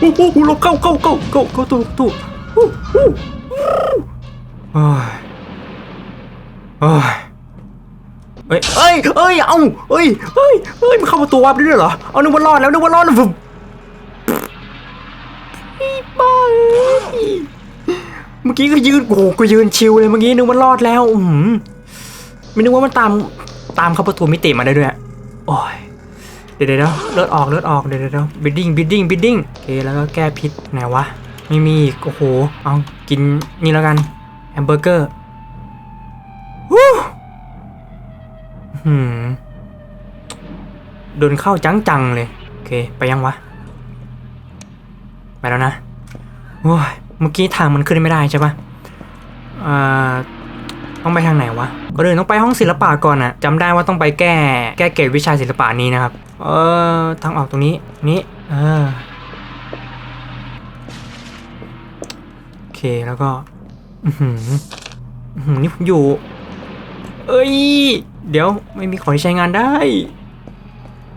โอ้โหลบเข้าเข้าเข้าเข้าเข้าตู้ตู้โอ้โหโอ้ยโอ้ยเอ้ยเอ้ยเอ้ยเอาเอ้ยเอ้ยเอ้ยมันเข้าประตูวับได้ด้วยเหรอเอานึกว่ารอดแล้วนึกว่ารอดแล้วผมพี่บ้าเอ้ยเมื่อกี้ก็ยืนโอ้โหก็ยืนชิวเลยเมื่อกี้นึกว่ารอดแล้วอืมไม่นึกว่ามันตาม ตามเข้าประตูมิติมาได้ด้วยโอ้ยเดี๋ยวเดี๋ยวเลือดออกเลือดออกเดี๋ยวเดี๋ยวบิดดิ้งบิดดิ้งบิดดิ้งโอเคแล้วก็แก้พิษไหนวะไม่มีอีกโอ้โหเอากินนี่แล้วกันแฮมเบอร์เกอร์วู้หืมโดนเข้าจังๆเลยโอเคไปยังวะไปแล้วนะโอ้ยเมื่อกี้ทางมันขึ้นไม่ได้ใช่ปะอ่า ต้องไปทางไหนวะก็เดินต้องไปห้องศิลปะก่อนอะจำได้ว่าต้องไปแก้แก้เกรดวิชาศิลปะนี้นะครับ เออทางออกตรงนี้นี้เออโอเคแล้วก็อือหืออื้อหือนี่ผมอยู่ เอ้ย เดี๋ยวไม่มีของที่ใช้งานได้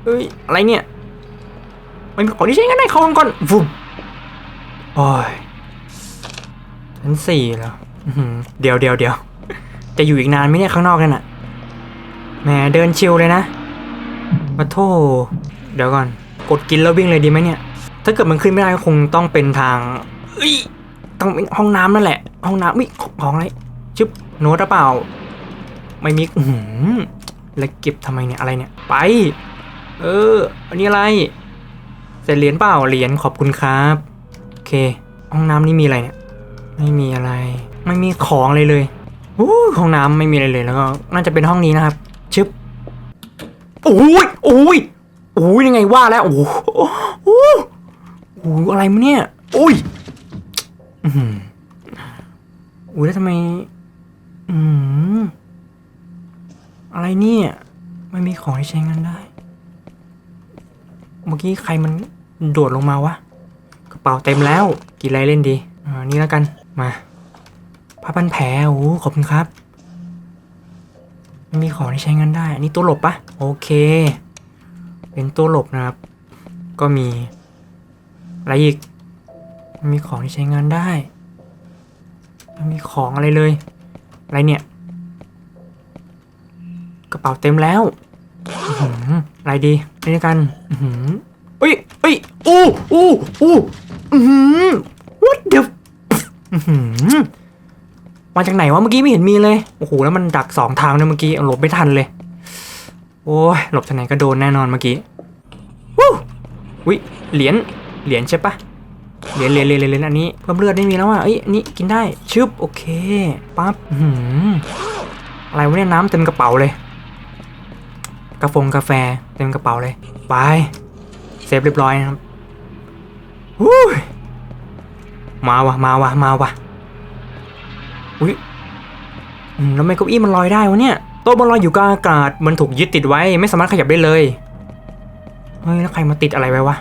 เอ้ยอะไรเนี่ยไม่มีของที่ใช้งานได้เข้าห้องก่อนฟุบโอ้ยชั้นสี่แล้วอื้อหือเดี๋ยวเดี๋ยวเดี๋ยว จะอยู่อีกนานไหมเนี่ยข้างนอกนั่นน่ะแหมเดินชิลเลยนะมาโทษเดี๋ยวก่อน กดกินแล้ววิ่งเลยดีไหมเนี่ย ถ้าเกิดมันขึ้นไม่ได้ก็คงต้องเป็นทางเอ้ยต้องเป็นห้องน้ำนั่นแหละ ห้องน้ำมิของอะไรชึบโน้ตหรือเปล่า ไม่มีอือหือแล้วเก็บทำไมเนี่ยอะไรเนี่ย ไป เออ อันนี้อะไรเสร็จเหรียญเปล่าเหรียญขอบคุณครับโอเค ห้องน้ำนี่มีอะไรเนี่ย ไม่มีอะไร ไม่มีของเลยเลย ห้องน้ำไม่มีอะไรเลยแล้วก็น่าจะเป็นห้องนี้นะครับ ชึบโอ้ยโอ้ยโอ้ยยังไงว่าแล้ว โอ้โหโอ้โหอะไรมะเนี่ยโอ้ยอือหือโอ้ยแล้วทำไม อืมอะไรเนี่ย ไม่มีของที่ใช้งานได้ เมื่อกี้ใครมันโดดลงมาวะ กระเป๋าเต็มแล้วกินอะไรเล่นดีอ่านี่แล้วกัน มา ผ้าพันแผลโอ้โหขอบคุณครับม,มีของที่ใช้งานได้ อันนี้ตัวหลบปะโอเค เป็นตัวหลบนะครับ ก็มีอะไรอีกม,มีของที่ใช้งานได้ไม่มีของอะไรเลย อะไรเนี่ย กระเป๋าเต็มแล้วอะไรดีไปด้วยกันอุ้ยเอ้ยอู้อู้อู้อือหือ what the อื้อหือ มาจากไหนวะเมื่อกี้ไม่เห็นมีเลย โอ้โหแล้วมันดักสองทางเลยเมื่อกี้หลบไม่ทันเลย โอ้ยหลบทางไหนก็โดนแน่นอนเมื่อกี้วู้วิเหรียญเหรียญใช่ปะเหรียญเหรียญเหรียญเหรียญอันนี้เพิ่มเลือดไม่มีแล้วอะเอ้ยนนี้กินได้ชึบโอเคปั๊บอื้อหืออะไรวะเนี่ยน้ำเต็มกระเป๋าเลย กาแฟกาแฟเต็มกระเป๋าเลยไปเซฟเรียบร้อยนะครับวู้ยมาวะมาวะมาวะ อุ้ยแล้วทำไมเก้าอี้มันลอยได้วะเนี่ยโต๊ะมันลอยอยู่กลางอากาศมันถูกยึดติดไว้ ไม่สามารถขยับได้เลยเฮ้ยแล้วใครมาติดอะไรไว้วะ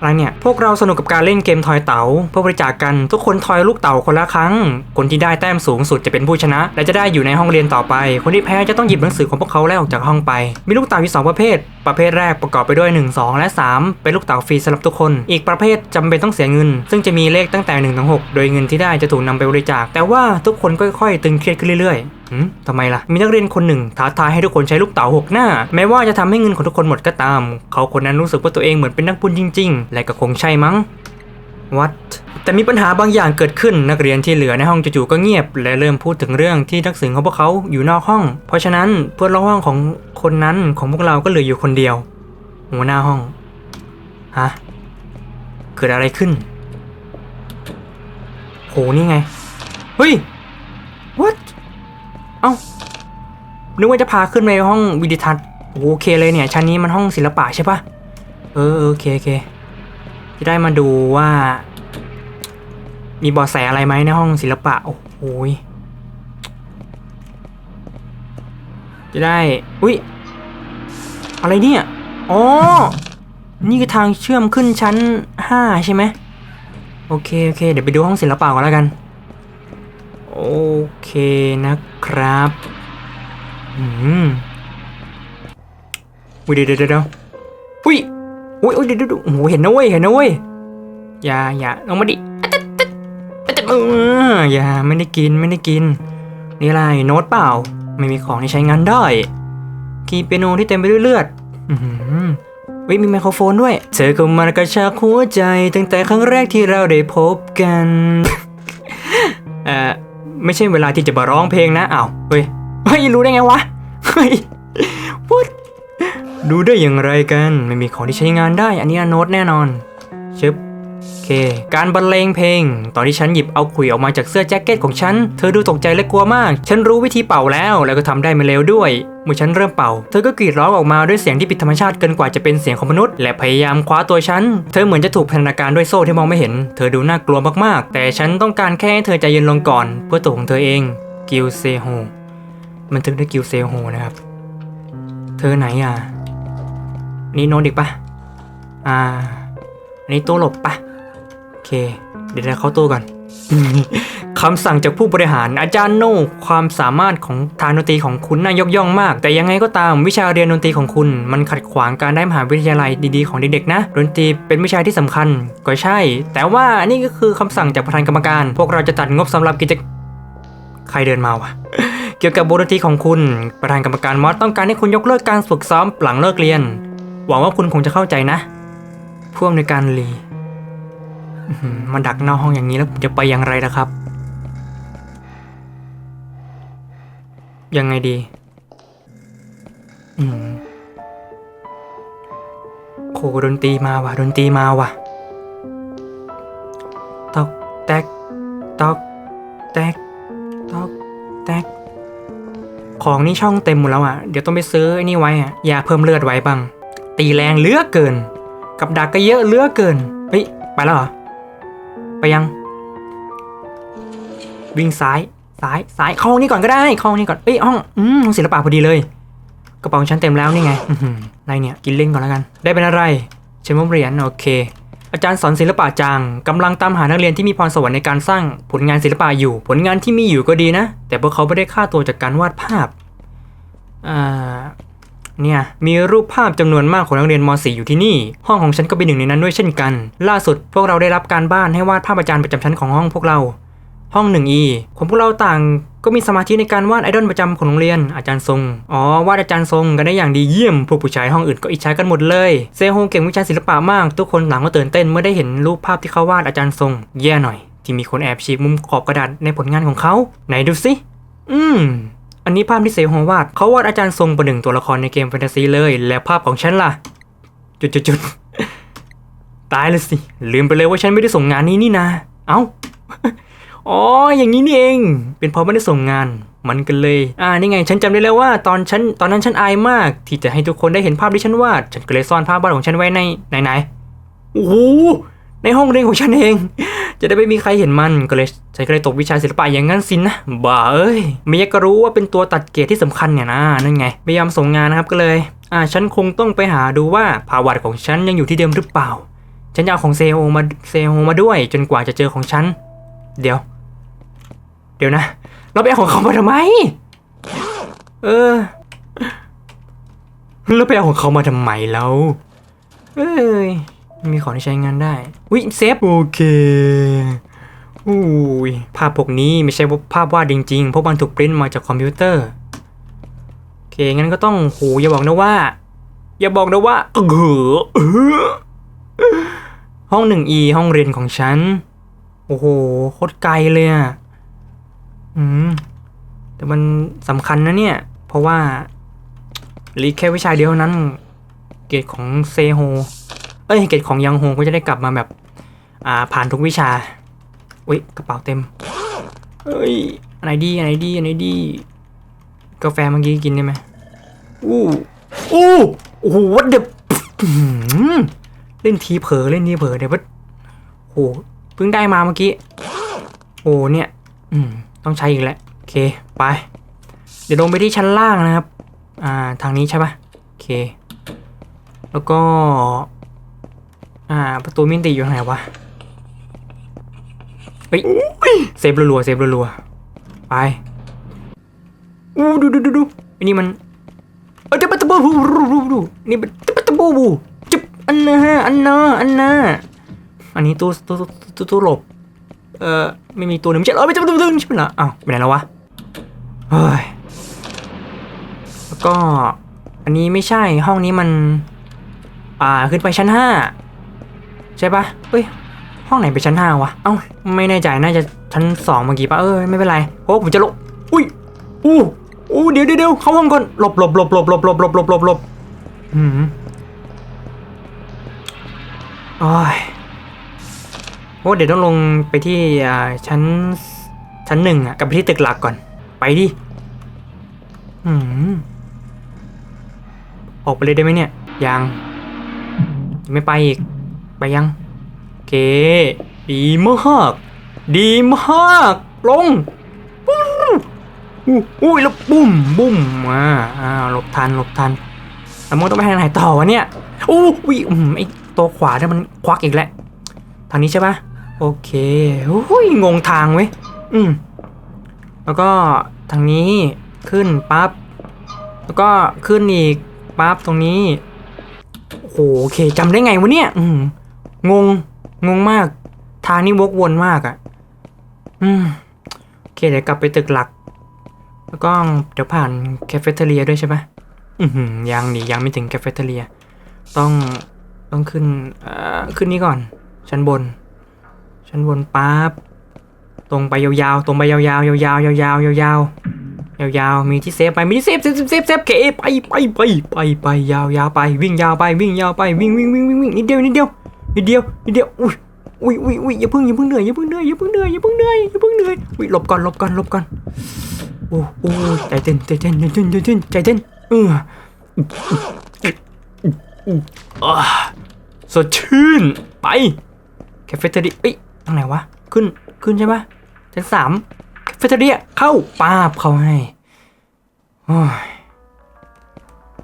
อะไรเนี่ย พวกเราสนุกกับการเล่นเกมทอยเต๋าเพื่อบริจาคกันทุกคนทอยลูกเต๋าคนละครั้ง คนที่ได้แต้มสูงสุดจะเป็นผู้ชนะ และจะได้อยู่ในห้องเรียนต่อไป คนที่แพ้จะต้องหยิบหนังสือของพวกเขาแล้วออกจากห้องไป มีลูกเต๋าอยู่สองประเภท ประเภทแรกประกอบไปด้วย 1 2 และ 3 เป็นลูกเต๋าฟรีสำหรับทุกคน อีกประเภทจำเป็นต้องเสียเงิน ซึ่งจะมีเลขตั้งแต่1ถึง6โดยเงินที่ได้จะถูกนำไปบริจาค แต่ว่าทุกคนค่อยๆ ตึงเครียดขึ้นเรื่อยๆ หืมทำไมล่ะ มีนักเรียนคนหนึ่งท้าทายให้ทุกคนใช้ลูกเต๋าหกหน้า แม้ว่าจะทำให้เงินของทุกคนหมดก็ตาม เขาคนนั้นรู้สึกว่าตัวเองเหมือนเป็นนักบุญจริง ๆ และก็คงใช่มั้งวัดแต่มีปัญหาบางอย่างเกิดขึ้นนักเรียนที่เหลือในห้องจู่ๆก็เงียบ และเริ่มพูดถึงเรื่องที่นักสืบของพวกเขาอยู่นอกห้อง เพราะฉะนั้นเพื่อนร่วมห้องของคนนั้นของพวกเราก็เหลืออยู่คนเดียว หัวหน้าห้องฮะเกิดอะไรขึ้นโหนี่ไงเฮ้ย what เอ้า นึกว่าจะพาขึ้นไปห้องวิดิทัศน์โอเคเลยเนี่ย ชั้นนี้มันห้องศิลปะใช่ปะเออโอเคโอเค จะได้มาดูว่า มีบาะแสอะไรไหมในห้องศิลปะ โอ้โหยจะได้ อุ้ย อะไรเนี่ย อ๋อ นี่คือทางเชื่อมขึ้นชั้นห้าใช่ไหม โอเค โอเค เดี๋ยวไปดูห้องศิลปะก่อนแล้วกัน โอเคนะครับอืมอุ้ยเดี๋ยวเดี๋ยวเดี๋ยวอุ้ยอุ้ยอุ้ยเดี๋ยวเดี๋ยวเดี๋ยวโอ้โหเห็นนะเว้ยเห็นนะเว้ยอย่าอย่าลงมาดิเอออย่าไม่ได้กินไม่ได้กิน นี่อะไรโน้ตเปล่า ไม่มีของที่ใช้งานได้คีย์เปียโนที่เต็มไปด้วยเลือดอือหือเฮ้ยมีไมโครโฟนด้วย เธอเข้ามากระชากหัวใจ ตั้งแต่ครั้งแรกที่เราได้พบกัน เอ่อ ไม่ใช่เวลาที่จะมาร้องเพลงนะอ้าวเฮ้ยเฮ้ยรู้ได้ไงวะเฮ้ย what ดูได้อย่างไรกัน ไม่มีของที่ใช้งานได้ อันนี้โน้ตแน่นอนชึบ เค การบรรเลงเพลง ตอนที่ฉันหยิบเอาขุยออกมาจากเสื้อแจ็คเก็ตของฉัน เธอดูตกใจและกลัวมาก ฉันรู้วิธีเป่าแล้วแล้วก็ทำได้ไม่เร็วด้วย เมื่อฉันเริ่มเป่า เธอก็กรีดร้องออกมาด้วยเสียงที่ผิดธรรมชาติเกินกว่าจะเป็นเสียงของมนุษย์ และพยายามคว้าตัวฉัน เธอเหมือนจะถูกพันธนาการด้วยโซ่ที่มองไม่เห็น เธอดูน่ากลัวมากๆ แต่ฉันต้องการแค่ให้เธอใจเย็นลงก่อน เพื่อตัวของเธอเอง กิลเซโฮ มันถึงได้กิลเซโฮนะครับ เธอไหนอะ นี่โนตอีกปะอ่า อันนี้ตัวหลบปะ เค เดี๋ยวเราเข้าตู้ก่อน คำสั่งจากผู้บริหารอาจารย์โน่ความสามารถของทางดนตรีของคุณน่ายกย่องมาก แต่ยังไงก็ตามวิชาเรียนดนตรีของคุณ มันขัดขวางการได้มหาวิทยาลัยดีๆของเด็กๆนะ ดนตรีเป็นวิชาที่สำคัญก็ใช่ แต่ว่านี่ก็คือคำสั่งจากประธานกรรมการ พวกเราจะตัดงบสำหรับกิจใครเดินมาวะเกี่ยวกับวงดนตรีของคุณ ประธานกรรมการมอสต้องการให้คุณยกเลิกการฝึกซ้อมหลังเลิกเรียน หวังว่าคุณคงจะเข้าใจนะผู้อำนการลี มาดักหน้าห้องอย่างนี้แล้วผมจะไปอย่างไรล่ะครับ ยังไงดี อืมโคดนตรีมาว่ะดนตรีมาว่ะตอกแตกตอกแตกตอกแตกของนี่ช่องเต็มหมดแล้วอะ เดี๋ยวต้องไปซื้อไอ้นี่ไว้อะยาเพิ่มเลือดไว้บ้าง ตีแรงเลือเกิน กับดักก็เยอะเลือเกิน เฮ้ย ไปแล้วเหรอ ไปยัง วิ่งซ้ายซ้ายซ้ายเข้าห้องนี้ก่อนก็ได้เข้าห้องนี้ก่อนเอ้ยห้องอืมห้องศิลปะพอดีเลย กระเป๋าฉันเต็มแล้วนี่ไงอะไรเนี่ยกินเล่นก่อนแล้วกัน ได้เป็นอะไรเชมเรียญโอเค อาจารย์สอนศิลปะจางกำลังตามหานักเรียนที่มีพรสวรรค์ในการสร้างผลงานศิลปะอยู่ ผลงานที่มีอยู่ก็ดีนะ แต่พวกเขาไม่ได้ค่าตัวจากการวาดภาพอ่า เนี่ยมีรูปภาพจำนวนมากของนักเรียนม .4 อยู่ที่นี่ ห้องของฉันก็เป็นหนึ่งในนั้นด้วยเช่นกัน ล่าสุดพวกเราได้รับการบ้านให้วาดภาพอาจารย์ประจำชั้นของห้องพวกเรา ห้อง 1E ของพวกเราต่างก็มีสมาธิในการวาดไอดอลประจำของโรงเรียนอาจารย์ทรง อ๋อวาดอาจารย์ทรงกันได้อย่างดีเยี่ยม พวกผู้ชายห้องอื่นก็อิจฉากันหมดเลย เซโฮเก่งวิชาศิลปะมาก ทุกคนต่างก็ตื่นเต้นเมื่อได้เห็นรูปภาพที่เขาวาดอาจารย์ทรง แย่หน่อย ที่มีคนแอบฉีกมุมขอบกระดาษในผลงานของเขา ไหนดูสิ อืม อันนี้ภาพที่เซโฮวาดเขาวาดอาจารย์ทรงประหนึ่งตัวละครในเกมแฟนตาซีเลย แล้วภาพของฉันล่ะ จุดจุดจุดตายเลยสิ ลืมไปเลยว่าฉันไม่ได้ส่งงานนี้นี่นาเอ้าอ๋อ อย่างนี้นี่เอง เป็นเพราะไม่ได้ส่งงาน มันกันเลย อ่า นี่ไง ฉันจำได้แล้วว่าตอนฉัน ตอนนั้นฉันอายมาก ที่จะให้ทุกคนได้เห็นภาพที่ฉันวาด ฉันก็เลยซ่อนภาพวาดของฉันไว้ในไหนไหนโอ้โหในห้องเรียนของฉันเอง จะได้ไม่มีใครเห็นมันก็เลยฉันก็เลยตกวิชาศิลปะอย่างนั้นสินนะบ้าเอ้ยไม่อยากก็รู้ว่าเป็นตัวตัดเกรดที่สำคัญเนี่ยนะนั่นไงพยายามส่งงานนะครับก็เลยอ่าฉันคงต้องไปหาดูว่าภาวาดของฉันยังอยู่ที่เดิมหรือเปล่า ฉันจะเอาของเซโฮมาเซโฮมาด้วย จนกว่าจะเจอของฉัน เดี๋ยว เดี๋ยวนะ เราไปเอาของเขามาทำไม เออเราไปเอาของเขามาทำไมแล้วเอ้ย มีของที่ใช้งานได้วิเซฟโอเคอุ้ยภาพพวกนี้ไม่ใช่ภาพวาดจริงๆ เพราะมันถูกปริ้นมาจากคอมพิวเตอร์โอเคงั้นก็ต้องโหอย่าบอกนะว่า อย่าบอกนะว่าเออเออห้องหนึ่ง E ห้องเรียนของฉัน โอ้โหโคตรไกลเลยอะอืมแต่มันสำคัญนะเนี่ย เพราะว่าเหลีกแค่วิชาเดียวเท่านั้น เกรดของเซโฮ เอ้ยเกรดของยังโฮก็จะได้กลับมาแบบ อ่าผ่านทุกวิชาอุ้ยกระเป๋าเต็มเอ้ยอันไหนดีอันไหนดีอันไหนดีกาแฟเมื่อกี้กินได้ไหมอู้อู้โอ้โหวัดเด็บเล่นทีเผลอเล่นทีเผลอเดี๋ยววัดโหเพิ่งได้มาเมื่อกี้โอ้เนี่ย อืมต้องใช้อีกแล้วโอเคไป เดี๋ยวลงไปที่ชั้นล่างนะครับ อ่าทางนี้ใช่ปะโอเค แล้วก็ อ่า ประตูมิติอยู่ทางไหนวะเฮ้ยเซฟรัวๆเซฟรัวๆไปอู้ดูดูดูดูไอ้นี่มันเอ้ยเดี๋ยวมันบูบูบูบูนี่เป็นตะปะตะบูบูจุบอันนะฮะอันนะอันนะอันนี้ตู้ตู้ตู้ตู้หลบเอ่อไม่มีตัวหนึ่งไม่ใช่เออไม่ใช่ตัวหนึ่งใช่ไหมล่ะอ้าวไปไหนแล้ววะเฮ้ยแล้วก็อันนี้ไม่ใช่ห้องนี้มัน อ่าขึ้นไปชั้นห้า ใช่ปะเฮ้ยห้องไหนไปชั้นห้าวะ เอ้าไม่แน่ใจน่าจะชั้นสองเมื่อกี้ปะเออไม่เป็นไรเพราะว่าผมจะลงอุ้ยอู้อู้เดี๋ยวเดี๋ยวเข้าห้องก่อนหลบหลบหลบหลบหลบหลบหลบหลบหลบหลบอืมโอ้ยโอ้เดี๋ยวต้องลงไปที่อ่าชั้นชั้นหนึ่งอะกับไปที่ตึกหลักก่อน ไปดิอืมออกไปเลยได้ไหมเนี่ยยังยังไม่ไปอีก ไปยัง โอเค ดีมาก ดีมาก ลงปู้มอุ้ยแล้วบุ้มบุ้มอ่าอ่าหลบทันหลบทันแล้วมันต้องไปทางไหนต่อวะเนี่ยอู้วิอืมไอตัวขวาเนี่ยมันควักอีกแล้วทางนี้ใช่ปะโอเคโอ้ยงงทางเว้ยอืมแล้วก็ทางนี้ขึ้นปั๊บแล้วก็ขึ้นอีกปั๊บตรงนี้โอเคจำได้ไงวะเนี่ย อืม งง งงมาก ทางนี้วกวนมากอะ่ะ อืมโอเคเดี๋ยวกลับไปตึกหลัก แล้วก็เดี๋ยวผ่านแคเฟ่เทเรียด้วยใช่ปะอือหือยังนี่ยังไม่ถึงแคเฟ่เทเรีย ต้องต้องขึ้นเอ่อขึ้นนี้ก่อน ชั้นบน ชั้นบนปั๊บตรงไปยาวๆ ตรงไปยาวๆ ยาวๆ ยาวๆ ยาวๆ ยาวๆ มีที่เซฟไป มีที่เซฟเซฟเซฟเซฟเซฟเก๋ไปไปไปไปไปยาวยาวๆ ไป วิ่งยาวไป วิ่งยาวไป วิ่งวิ่งวิ่งวิ่งวิ่งนิดเดียว นิดเดียว นิดเดียวนิดเดียวอุ้ยอุ้ยอุ้ยอุ้ยอย่าเพิ่งอย่าเพิ่งเหนื่อยอย่าเพิ่งเหนื่อยอย่าเพิ่งเหนื่อยอย่าเพิ่งเหนื่อยอย่าเพิ่งเหนื่อยอุ้ยหลบก่อนหลบก่อนหลบก่อนโอ้โอ้ใจเต้นใจเต้นใจเต้นใจเต้นใจเต้นเอออ่าสดชื่นไปแคเฟ่เทอรี่เอ้ยตรงไหนวะขึ้นขึ้นใช่ปะชั้นสามแคเฟ่เทอรี่เข้าป้าบเข้าให้โอ้ย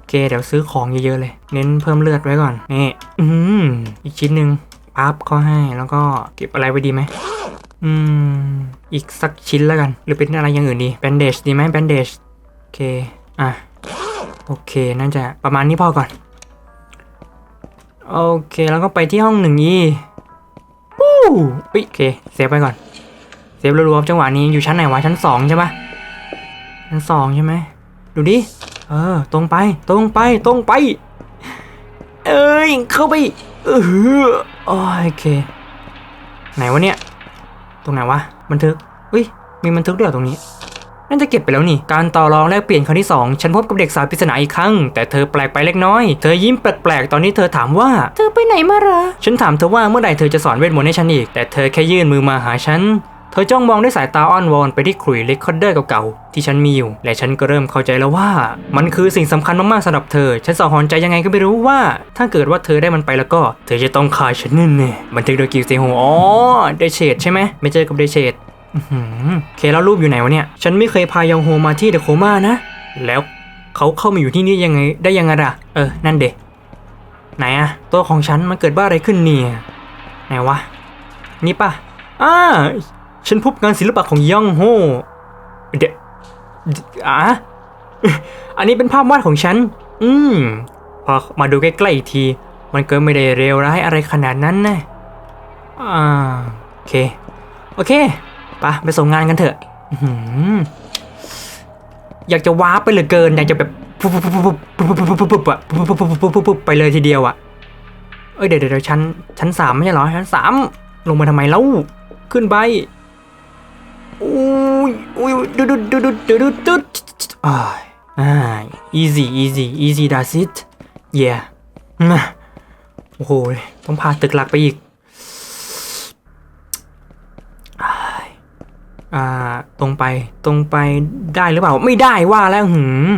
เคเดี๋ยวซื้อของเยอะๆเลย เน้นเพิ่มเลือดไว้ก่อน นี่ อืมอีกชิ้นหนึ่งปั๊บเขาให้แล้วก็เก็บอะไรไว้ดีไหมอืม อีกสักชิ้นแล้วกัน หรือเป็นอะไรอย่างอื่นดีแบนเดจดีไหมแบนเดจโอเค อะ โอเค น่าจะประมาณนี้พอก่อน โอเค แล้วก็ไปที่ห้องหนึ่งอีปู้ยโอเค เซฟไปก่อน เซฟรัวๆจังหวะนี้อยู่ชั้นไหนวะ ชั้นสองใช่ปะชั้นสองใช่ไหม ดูดิ เออ ตรงไป ตรงไป ตรงไป เอ้ย เข้าไป เออโอเค ไหนวะเนี่ย ตรงไหนวะ บันทึก อุ้ย มีบันทึกด้วยเหรอตรงนี้ น่าจะเก็บไปแล้วนี่ การต่อรองแลกเปลี่ยนครั้งที่ 2 ฉันพบกับเด็กสาวปริศนาอีกครั้ง แต่เธอแปลกไปเล็กน้อย เธอยิ้มแปลกๆ ตอนนี้เธอถามว่า เธอไปไหนมาเหรอ ฉันถามเธอว่าเมื่อใดเธอจะสอนเวทมนต์ให้ฉันอีก แต่เธอแค่ยื่นมือมาหาฉัน เธอจ้องมองด้วยสายตาอ้อนวอนไปที่ขลุ่ยเรคคอร์เดอร์เก่าๆที่ฉันมีอยู่ และฉันก็เริ่มเข้าใจแล้วว่า มันคือสิ่งสำคัญมากๆสำหรับเธอ ฉันสะหอนใจยังไงก็ไม่รู้ว่า ถ้าเกิดว่าเธอได้มันไปแล้วก็ เธอจะต้องฆ่าฉันแน่ๆบันทึกโดยกิวเซโฮอ๋อเดเชดใช่ไหมไม่เจอกับเดเชดอื้อเคแล้วรูปอยู่ไหนวะเนี่ย ฉันไม่เคยพายองโฮมาที่เดอะโคมานะ แล้วเขาเข้ามาอยู่ที่นี่ยังไงได้ยังไงล่ะ เออ นั่นเดะไหนอะตัวของฉันมันเกิดบ้าอะไรขึ้นเนี่ย ไหนวะ นี่ปะอ่า ฉันพบงานศิลปะของย่องโฮเดอะอันนี้เป็นภาพวาดของฉัน อืม พอมาดูใกล้ๆอีกที มันก็ไม่ได้เร็วร้ายอะไรขนาดนั้นนะ อ่า โอเค โอเคปะไปส่งงานกันเถอะอยากจะว้าไปเหลือเกิน อยากจะแบบไปเลยทีเดียวอะเอ้ยเดี๋ยวเดี๋ยวชั้นชั้นสามไม่ใช่หรอชั้นสามลงมาทำไมแล่วขึ้นไป อุ้ยอุ้ยดูดูดูดูดูดูดูอ่าอ่า easy easy easy does it yeah มาโอ้โห ต้องพาตึกหลักไปอีก อ่า ตรงไป ตรงไปได้หรือเปล่า ไม่ได้ว่าแล้วหืม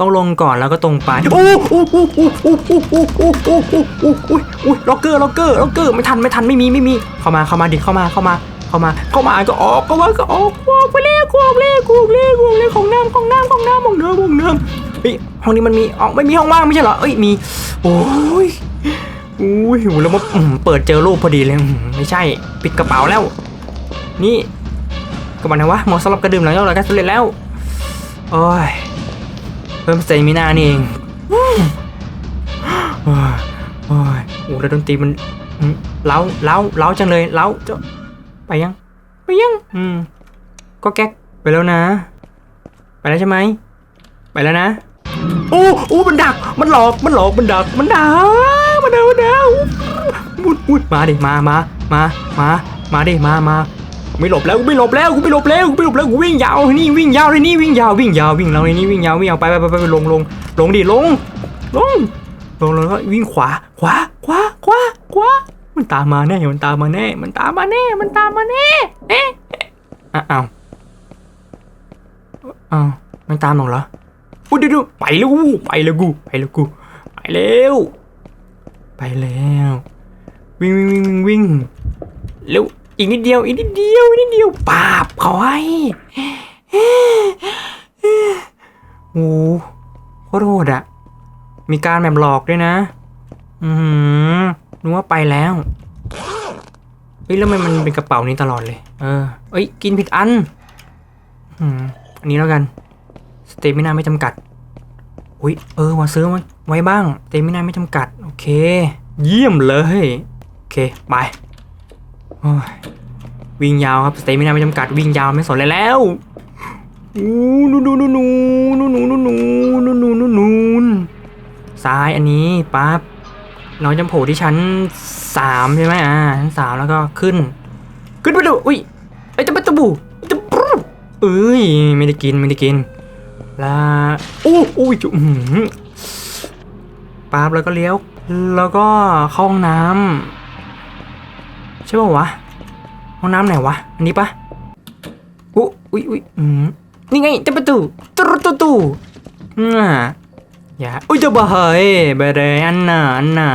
ต้องลงก่อนแล้วก็ตรงไป โอ้โอ้โอ้โอ้โอ้โอ้โอ้โอ้โอ้โอ้โอ้โอ้โอ้ล็อกเกอร์ ล็อกเกอร์ ล็อกเกอร์ ไม่ทัน ไม่ทัน ไม่มี ไม่มี เข้ามา เข้ามาดิ เข้ามา เข้ามา เข้ามาเข้ามาก็ออกก็ว่าก็ออกออกไปเลยกออกเลยกออกเลยกออกเลยของน้ำของน้ำของน้ำของเน้ำของเน้ำเฮ้ยห้องนี้มันมีออกไม่มีห้องว่างไม่ใช่เหรอเอ้ยมีโอ้ยอุ้ยแล้วมาอืมเปิดเจอรูปพอดีเลยไม่ใช่ปิดกระเป๋าแล้ว นี่ก็มันนวะหมาะสำหรับกระดื่มหลังจากรายการสำเร็จแล้วโอ้ยเพิ่มสเตมินานี่เองโอ้ยโอ้ยโอ้แล้วดนตรีมันเล้าเล้าเล้าจังเลยเล้าเจ้า ไปยัง ไปยัง อืม ก็แก๊กไปแล้วนะ ไปแล้วใช่ไหม ไปแล้วนะ โอ้โอ้มันดัก มันหลอก มันหลอก มันดัก มันดักมันดักมันดักมุดมุดมาดิ มามามามามาดิ มามาไม่หลบแล้วกูไม่หลบแล้วกูไม่หลบแล้วกูไม่หลบแล้วกูวิ่งยาวนี่วิ่งยาวเลยนี่วิ่งยาววิ่งยาววิ่งเราเลยนี่วิ่งยาววิ่งยาวไปไปไปไปลงลงลงดิลงลงลงลงแล้วก็วิ่งขวาขวาขวาขวาขวา มันตามมาแน่ มันตามมาแน่ มันตามมาแน่ มันตามมาแน่เอ๊ะอ้าวอ้าวมันตามหรอเหรออุ้ดี๋ยวเดี๋ยวไปแล้วกูไปแล้วกูไปแล้วกูไปแล้วไปแล้ว วิ่งวิ่งวิ่งวิ่งวิ่งเร็วอีกนิดเดียวอีกนิดเดียวอีกนิดเดียวปาบเขาให้โอ้โหโคตรโหดอะมีการแบบหลอกด้วยนะ อือหือนึกว่าไปแล้วเฮ้ยแล้วทำไมมันเป็นกระเป๋านี้ตลอดเลย เออเอ้ย กินผิดอัน อืมอันนี้แล้วกัน สเตมินาไม่จำกัด อุ้ย เออมาซื้อมาไว้บ้าง สเตมินาไม่จำกัด โอเค เยี่ยมเลย โอเค ไปวิ่งยาวครับ สเตมินาไม่จำกัด วิ่งยาวไม่สนเลยแล้วอู้นูนูนูนูนูนูนูนูนูนูนูนูนซ้ายอันนี้ปั๊บ เราจะโผที่ชั้นสามใช่ไหมอ่าชั้นสามแล้วก็ขึ้น ขึ้นไปดูอุ้ยไอ้ตะบัตะบูตะบูเอ้ยไม่ได้กินไม่ได้กินแล้วอู้อุ้ยจุอื้อหือปั๊บแล้วก็เลี้ยว แล้วก็เข้าห้องน้ำใช่ป่าวะห้องน้ำไหนวะอันนี้ปะอุ๊อุ๊ยอุ๊ยอืมนี่ไงจะประตูตูตูตูอ่า อย่าอุ้ยจะบ่เฮ้ยไปเลยอันน่ะอันน่ะ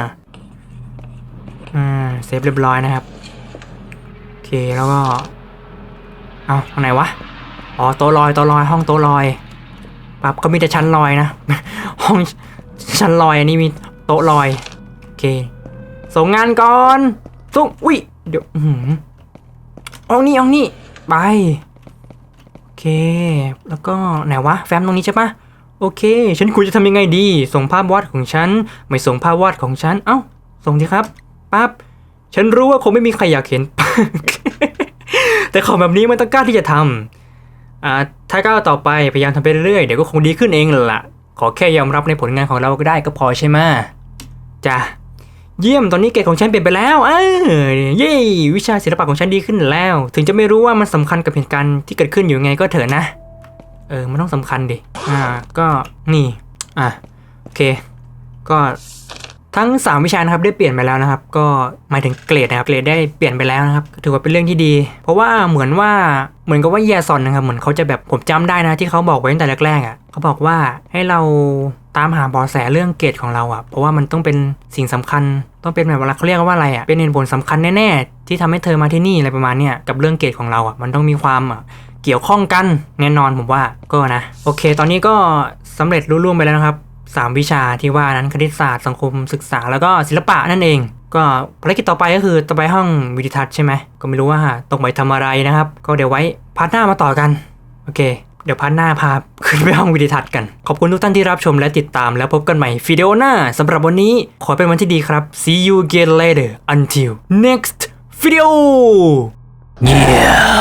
อ่าเซฟเรียบร้อยนะครับโอเคแล้วก็เอาทางไหนวะอ๋อโต๊ะลอยโต๊ะลอยห้องโต๊ะลอยปั๊บก็มีแต่ชั้นลอยนะ ห้องชั้นลอยอันนี้มีโต๊ะลอยโอเคส่งงานก่อนส่งอุ้ยเดี๋ยวอือหือเอานี่เอานี่ไปโอเค แล้วก็ไหนวะแฟ้มตรงนี้ใช่ปะ โอเค ฉันควรจะทำยังไงดี ส่งภาพวาดของฉัน ไม่ส่งภาพวาดของฉัน เอ้า ส่งทีครับ ปั๊บ ฉันรู้ว่าคงไม่มีใครอยากเห็น แต่ของแบบนี้มันต้องกล้าที่จะทำอ่า ถ้าก้าวต่อไปพยายามทำไปเรื่อยๆ เดี๋ยวก็คงดีขึ้นเองแหละขอแค่ยอมรับในผลงานของเราก็ได้ก็พอใช่ไหมจ้ะ เยี่ยม ตอนนี้เกรดของฉันเปลี่ยนไปแล้วเออเย้วิชาศิลปะของฉันดีขึ้นแล้ว ถึงจะไม่รู้ว่ามันสำคัญกับเหตุการณ์ที่เกิดขึ้นอยู่ไงก็เถอะนะ เออมันต้องสำคัญดิอ่าก็นี่อะโอเค ก็ทั้ง 3 วิชานะครับได้เปลี่ยนไปแล้วนะครับ ก็หมายถึงเกรดนะครับเกรดได้เปลี่ยนไปแล้วนะครับถือว่าเป็นเรื่องที่ดี เพราะว่าเหมือนว่าเหมือนกับว่าแยซอนนะครับเหมือนเขาจะแบบผมจำได้นะที่เขาบอกไว้ตั้งแต่แรกๆอะเขาบอกว่าให้เราตามหาเบาะแสเรื่องเกรดของเราอะเพราะว่ามันต้องเป็นสิ่งสำคัญ ต้องเป็นแบบเว่าเขาเรียกว่าอะไรอะเป็นเหตุผลสำคัญแน่ๆที่ทำให้เธอมาที่นี่อะไรประมาณเนี้ยกับเรื่องเกรดของเราอะมันต้องมีความอะ เกี่ยวข้องกันแน่นอนผมว่าก็นะ โอเค ตอนนี้ก็สำเร็จรุ่ล่วงไปแล้วนะครับ 3 วิชาที่ว่านั้นคณิตศาสตร์สังคมศึกษาแล้วก็ศิลปะนั่นเอง ก็ภารกิจต่อไปก็คือต่อไปห้องวิดิทัศน์ใช่ไหมก็ไม่รู้ว่าต้องไปทำอะไรนะครับ ก็เดี๋ยวไว้พาร์ทหน้ามาต่อกันโอเคเดี๋ยวพาร์ทหน้าพาขึ้นไปห้องวิดิทัศน์กัน ขอบคุณทุกท่านที่รับชมและติดตามแล้วพบกันใหม่วิดีโอหน้าสำหรับวันนี้ขอเป็นวันที่ดีครับ see you again later until next video yeah